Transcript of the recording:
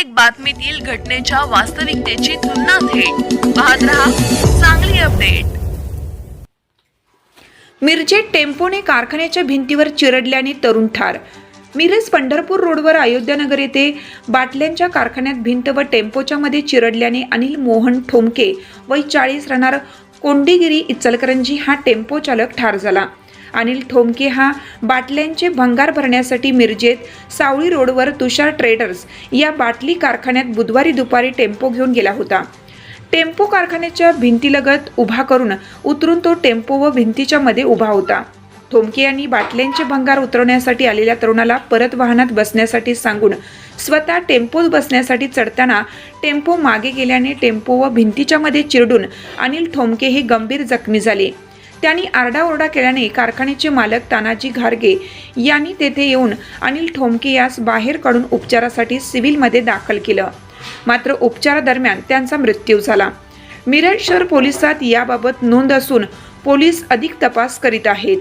प्रत्येक बातमीतील घटनेच्या वास्तविकतेची तुलना थेट. पाहत रहा चांगली अपडेट. मिरजेत टेम्पोने कारखान्याच्या भिंतीवर चिरडल्याने तरुण ठार. मिरज पंढरपूर रोडवर अयोध्यानगर येथे बाटल्यांच्या कारखान्यात भिंत व टेम्पोच्या मध्ये चिरडल्याने अनिल मोहन ठोमके वय चाळीस राहणार कोंडीगिरी इचलकरंजी हा टेम्पो चालक ठार झाला. अनिल ठोमके हा बाटल्यांचे भंगार भरण्यासाठी मिरजेत सावळी रोडवर तुषार ट्रेडर्स या बाटली कारखान्यात बुधवारी दुपारी टेम्पो घेऊन गेला होता. टेम्पो कारखान्याच्या भिंतीलगत उभा करून उतरून तो टेम्पो व भिंतीच्या मध्ये उभा होता. ठोमके यांनी बाटल्यांचे भंगार उतरवण्यासाठी आलेल्या तरुणाला परत वाहनात बसण्यासाठी सांगून स्वतः टेम्पोत बसण्यासाठी चढताना टेम्पो मागे गेल्याने टेम्पो व भिंतीच्या मध्ये चिरडून अनिल ठोमके हे गंभीर जखमी झाले. त्यांनी आरडाओरडा केल्याने कारखान्याचे मालक तानाजी घारगे यांनी तेथे येऊन अनिल ठोमके यास बाहेर काढून उपचारासाठी सिव्हिलमध्ये दाखल केलं. मात्र उपचारादरम्यान त्यांचा मृत्यू झाला. मिरज शहर पोलिसात याबाबत नोंद असून पोलीस अधिक तपास करीत आहेत.